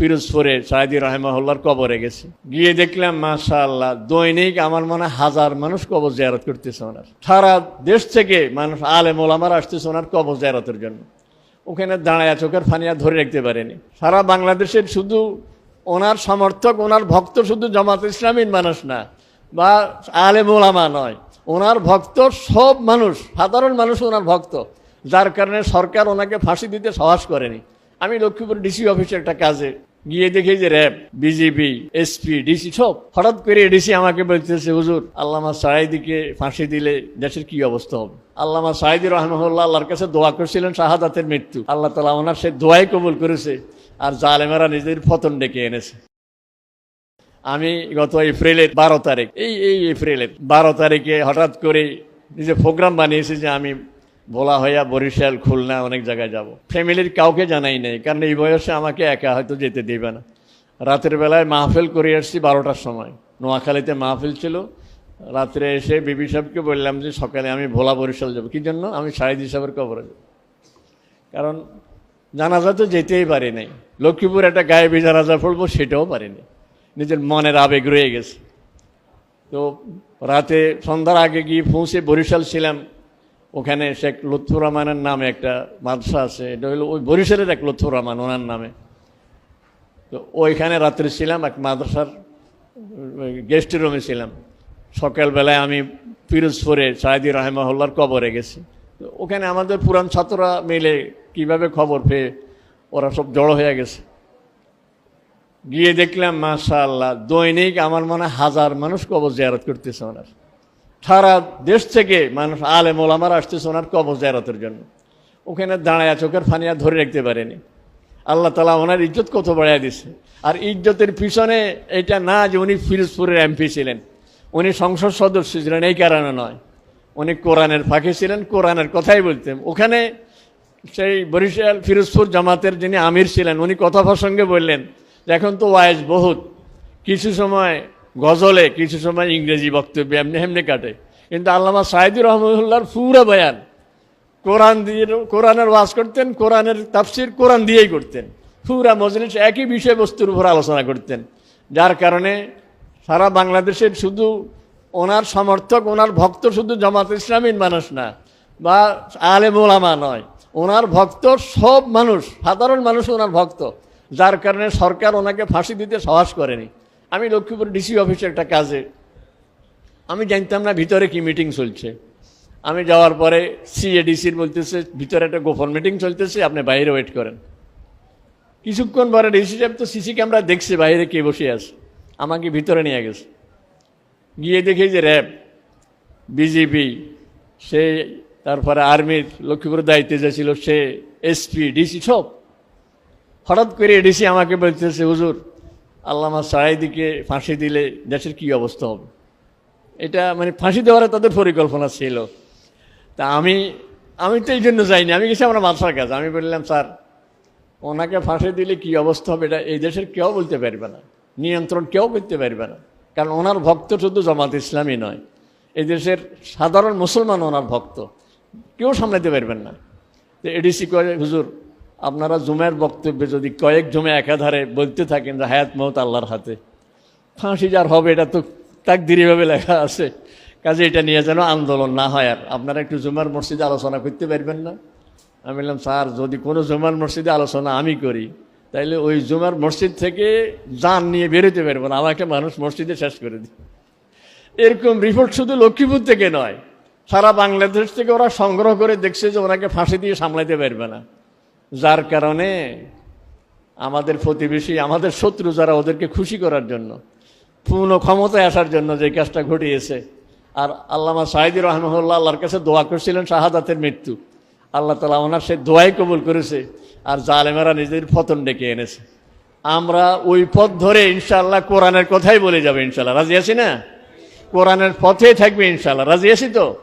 ফিরোজপুরে সাইদি রহমাহুল্লার কবরে গেছি। গিয়ে দেখলাম মাশা আল্লাহ দৈনিক আমার মনে হাজার মানুষ কবর জিয়ারত করতেছে ওনার। সারা দেশ থেকে মানুষ, আলেম ওলামার আসতেছে ওনার কবর জিয়ারতের জন্য। ওখানে দাঁড়ায় চোখের ফানিয়া ধরে রাখতে পারেনি। সারা বাংলাদেশের শুধু ওনার সমর্থক, ওনার ভক্ত শুধু জামাত ইসলামীর মানুষ না, বা আলেম ওলামা নয়। ওনার ভক্ত সব মানুষ, সাধারণ মানুষ ওনার ভক্ত। যার কারণে সরকার ওনাকে ফাঁসি দিতে সাহস করেনি। আমি লক্ষ্মীপুর ডিসি অফিসে একটা কাজে গিয়ে দেখি যে র্যাব বিজেপি এসপি ডিসি সব। হঠাৎ করে ডিসি আমাকে বলতেছে, হুজুর, আল্লামা সাইদিকে ফাঁসি দিলে দেশের কি অবস্থা হবে? আল্লামা সাইদি রহমল্লা আল্লাহর কাছে দোয়া করছিলেন শাহাদাতের মৃত্যু। আল্লাহ তালা ওনার সে দোয়াই কবুল করেছে আর জালেমেরা নিজের পতন ডেকে এনেছে। আমি গত এপ্রিলের বারো তারিখ, এই এই এপ্রিলের বারো তারিখে হঠাৎ করে নিজে প্রোগ্রাম বানিয়েছি যে আমি ভোলা হইয়া বরিশাল, খুলনা অনেক জায়গায় যাব। ফ্যামিলির কাউকে জানাই নাই, কারণ এই বয়সে আমাকে একা হয়তো যেতে দেবে না। রাতের বেলায় মাহফিল করে আসছি বারোটার সময়। নোয়াখালীতে মাহফিল ছিল। রাত্রে এসে বিবি সাহেবকে বললাম যে, সকালে আমি ভোলা বরিশাল যাব। কী জন্য? আমি শাহিদ সাহেবের কবরে যাব। কারণ জানাজা তো যেতেই পারি নাই। লক্ষ্মীপুর একটা গায়েবী জানাজা পড়ব সেটাও পারিনি। নিজের মনের আবেগ রয়ে গেছে। তো রাতে সন্ধ্যার আগে গিয়ে পৌঁছে বরিশাল ছিলাম। ওখানে শেখ লুৎফুর রহমানের নামে একটা মাদ্রাসা আছে। এটা হলো ওই বরিশালের এক লুৎফুর রহমান, ওনার নামে। তো ওইখানে রাত্রে ছিলাম, এক মাদ্রাসার গেস্ট রুমে ছিলাম। সকালবেলায় আমি পিরোজপুরে সাইদি রহমাহুল্লার কবরে গেছি। তো ওখানে আমাদের পুরান ছাত্ররা মিলে কীভাবে খবর পেয়ে ওরা সব জড়ো হয়ে গেছে। গিয়ে দেখলাম মাশা আল্লাহ দৈনিক আমার মনে হাজার মানুষ কবর জিয়ারত করতেছে ওনার। সারা দেশ থেকে মানুষ আলেম ওলামার আসতেছে ওনার কবর জিয়ারতের জন্য। ওখানে দাঁড়ায় চোখের ফানিয়া ধরে রাখতে পারেনি। আল্লাহ তালা ওনার ইজ্জত কত বাড়াই দিছে। আর ইজ্জতের পিছনে এটা না যে উনি ফিরোজপুরের এমপি ছিলেন, উনি সংসদ সদস্য ছিলেন, এই কারণে নয়। উনি কোরআনের ফাঁকে ছিলেন, কোরআনের কথাই বলতেন। ওখানে সেই বরিশাল, ফিরোজপুর জামাতের যিনি আমির ছিলেন, উনি কথা প্রসঙ্গে বললেন এখন তো ওয়াইজ বহুত। কিছু সময় গজলে কিছু সময় ইংরেজি বক্তব্য এমনি এমনি কাটে। কিন্তু আল্লামা সাইদুর রহমতুল্লাহর পুরো বয়ান, কোরআন দিয়ে কোরআনের ওয়াজ করতেন, কোরআনের তাফসির কোরআন দিয়েই করতেন। পুরা মজলিস একই বিষয়বস্তুর উপর আলোচনা করতেন। যার কারণে সারা বাংলাদেশের শুধু ওনার সমর্থক, ওনার ভক্ত শুধু জামাত ইসলামীর মানুষ না, বা আলে মোলামা নয়। ওনার ভক্ত সব মানুষ, সাধারণ মানুষ ওনার ভক্ত। যার কারণে সরকার ওনাকে ফাঁসি দিতে সাহস করেনি। আমি লক্ষ্মীপুর ডিসি অফিসে একটা কাজে। আমি জানতাম না ভিতরে কি মিটিং চলছে। আমি যাওয়ার পরে সিএডিসির বলতেছে, ভিতরে একটা গোপন মিটিং চলতেছে, আপনি বাইরে ওয়েট করেন। কিছুক্ষণ পরে ডিসি সাহেব তো সিসি ক্যামেরা দেখছে, বাইরে কে বসে আছে। আমাকে ভিতরে নিয়ে গেছে। গিয়ে দেখি যে র্যাব বিজেপি সে, তারপরে আর্মির লক্ষ্মীপুরের দায়িত্বে যে ছিল সে এসপি ডিসি সব। হঠাৎ করে ডিসি আমাকে বলতেছে, হুজুর আল্লামা সাইদিকে ফাঁসি দিলে দেশের কি অবস্থা হবে? এটা মানে ফাঁসি দেওয়ার তাদের পরিকল্পনা ছিল। তা আমি আমি তো এই জন্য যাইনি। আমি গেছি আমরা মাদ্রাসার কাছে। আমি বললাম, স্যার, ওনাকে ফাঁসি দিলে কি অবস্থা হবে? এটা এই দেশের কেউ বলতে পারবে না। নিয়ন্ত্রণ কেউ করতে পারবে না। কারণ ওনার ভক্ত শুধু জামাত ইসলামী নয়। এই দেশের সাধারণ মুসলমান ওনার ভক্ত। কেউ সামলাতে পারবেন না। এডিসি করে হুজুর আপনারা জুমের বক্তব্যে যদি কয়েক জুমে একাধারে বলতে থাকেন যে হায়াত মহত আল্লাহর হাতে, ফাঁসি যার হবে, এটা তো তাকদিরিভাবে লেখা আছে। কাজে এটা নিয়ে যেন আন্দোলন না হয়। আর আপনারা একটু জুমার মসজিদে আলোচনা করতে পারবেন না? আমি বললাম, স্যার, যদি কোনো জুমার মসজিদে আলোচনা আমি করি, তাইলে ওই জুমার মসজিদ থেকে যান নিয়ে বেরোতে পারব না। আমাকে মানুষ মসজিদে শেষ করে দিই এরকম রিপোর্ট শুধু লক্ষ্মীপুর থেকে নয়, সারা বাংলাদেশ থেকে ওরা সংগ্রহ করে দেখছে যে ওনাকে ফাঁসি দিয়ে সামলাতে পারবে না। যার কারণে আমাদের প্রতিবেশী, আমাদের শত্রু যারা ওদেরকে খুশি করার জন্য পূর্ণ ক্ষমতায় আসার জন্য যে কাজটা ঘটিয়েছে। আর আল্লামা সাহিদুর রহমল্লা আল্লাহর কাছে দোয়া করছিলেন শাহাদাতের মৃত্যু। আল্লাহ তালা ওনার সে দোয়াই কবুল করেছে আর জালেমেরা নিজেদের ফতন ডেকে এনেছে। আমরা ওই পথ ধরে ইনশাল্লাহ কোরআনের কথাই বলে যাবে ইনশাল্লাহ রাজি আছি না? কোরআনের পথেই থাকবে ইনশাল্লাহ রাজি আছি তো?